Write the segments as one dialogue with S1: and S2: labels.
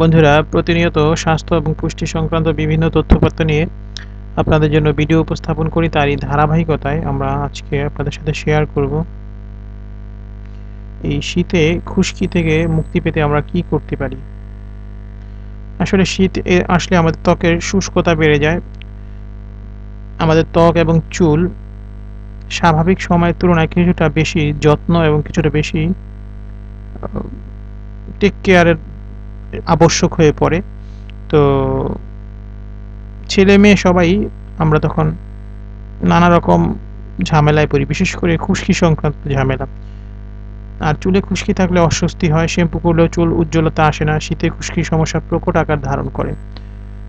S1: বন্ধুরা, প্রতিনিয়ত স্বাস্থ্য এবং পুষ্টি সংক্রান্ত বিভিন্ন তথ্যপত্র নিয়ে আপনাদের জন্য ভিডিও উপস্থাপন করি। তারই ধারাবাহিকতায় আমরা আজকে আপনাদের সাথে শেয়ার করব। এই শীতে খুশকি থেকে মুক্তি পেতে আমরা কি করতে পারি? আসলে শীত আসলে আমাদের ত্বকের শুষ্কতা বেড়ে যায়। আমাদের ত্বক এবং চুল স্বাভাবিক সময়ের তুলনায় কিছুটা বেশি যত্ন এবং কিছুটা বেশি টেক কেয়ারের আবশ্যক হয়ে পড়ে। তো ছেলে মেয়ে সবাই আমরা তখন নানা রকম ঝামেলায় পড়ি, বিশেষ করে খুশকি সংক্রান্ত ঝামেলা। আর চুলে খুশকি থাকলে অস্বস্তি হয়, শ্যাম্পু করলেও চুল উজ্জ্বলতা আসে না, শীতে খুশকি সমস্যা প্রকট আকার ধারণ করে।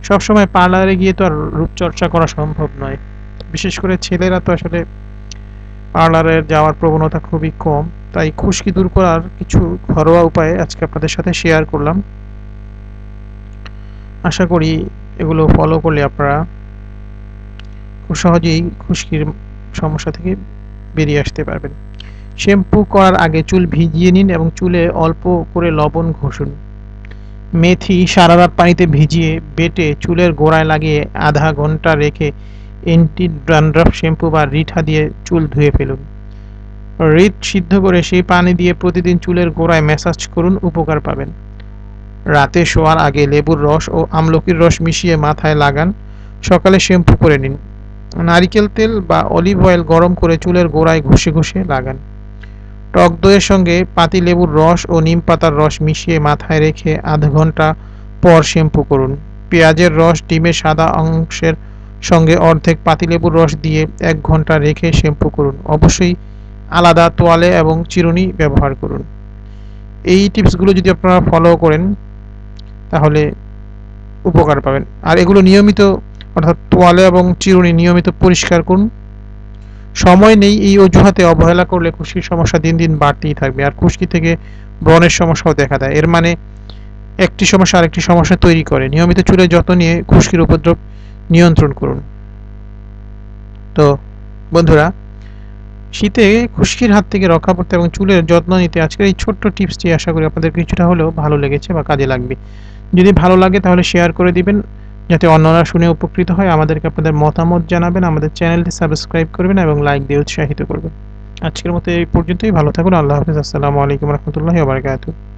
S1: সবসময় পার্লারে গিয়ে তো আর রূপচর্চা করা সম্ভব নয়। বিশেষ করে ছেলেরা তো আসলে পার্লারে যাওয়ার প্রবণতা খুবই কম, তাই খুশকি দূর করার কিছু ঘরোয়া উপায় আজকে আপনাদের সাথে শেয়ার করলাম। আশা করি এগুলো ফলো করলে আপনারা খুব সহজেই খুশকির সমস্যা থেকে বেরিয়ে আসতে পারবেন। শ্যাম্পু করার আগে চুল ভিজিয়ে নিন এবং চুলে অল্প করে লবণ ঘষুন। মেথি সারা রাত পানিতে ভিজিয়ে বেটে চুলের গোড়ায় লাগিয়ে আধা ঘণ্টা রেখে এন্টি ড্রান্ড্রাফ শ্যাম্পু বা রিঠা দিয়ে চুল ধুয়ে ফেলুন। রিট সিদ্ধ করে সেই পানি দিয়ে প্রতিদিন চুলের গোড়ায় ম্যাসাজ করুন, উপকার পাবেন। রাতে শোয়ার আগে লেবুর রস ও আমলকির রস মিশিয়ে মাথায় লাগান। সকালে শ্যাম্পু করে নিন। নারিকেল তেল বা অলিভ অয়েল গরম করে চুলের গোড়ায় ঘষে ঘষে লাগান। টক দইয়ের সঙ্গে পাতি লেবুর রস ও নিম পাতার রস মিশিয়ে মাথায় রেখে আধ ঘণ্টা পর শ্যাম্পু করুন। পেঁয়াজের রস ডিমের সাদা অংশের সঙ্গে অর্ধেক পাতিলেবুর রস দিয়ে এক ঘণ্টা রেখে শ্যাম্পু করুন। অবশ্যই আলাদা তোয়ালে এবং চিরুনি ব্যবহার করুন। এই টিপসগুলো যদি আপনারা ফলো করেন তাহলে উপকার পাবেন। আর এগুলো নিয়মিত, অর্থাৎ তোয়ালে এবং চিরুনি নিয়মিত পরিষ্কার করুন। সময় নেই, এই অজুহাতে অবহেলা করলে খুশকির সমস্যা দিন দিন বাড়তেই থাকবে। আর খুশকি থেকে ব্রণের সমস্যাও দেখা দেয়। এর মানে একটি সমস্যা আরেকটি সমস্যা তৈরি করে। নিয়মিত চুলের যত্ন নিয়ে খুশকির উপদ্রব নিয়ন্ত্রণ করুন। তো বন্ধুরা, শীতে খুশকির হাত থেকে রক্ষা করতে এবং চুলের যত্ন নিতে আজকের এই ছোট্ট টিপসটি আশা করি আপনাদের কিছুটা হলেও ভালো লেগেছে বা কাজে লাগবে। যদি ভালো লাগে তাহলে শেয়ার করে দিবেন, যাতে অন্যরা শুনে উপকৃত হয়। আমাদেরকে আপনাদের মতামত জানাবেন, আমাদের চ্যানেলটি সাবস্ক্রাইব করবেন এবং লাইক দিয়ে উৎসাহিত করবেন। আজকের মতো এই পর্যন্তই, ভালো থাকুন, আল্লাহ হাফিজ, আসসালামু আলাইকুম রহমতুল্লাহ বারকাতুহ।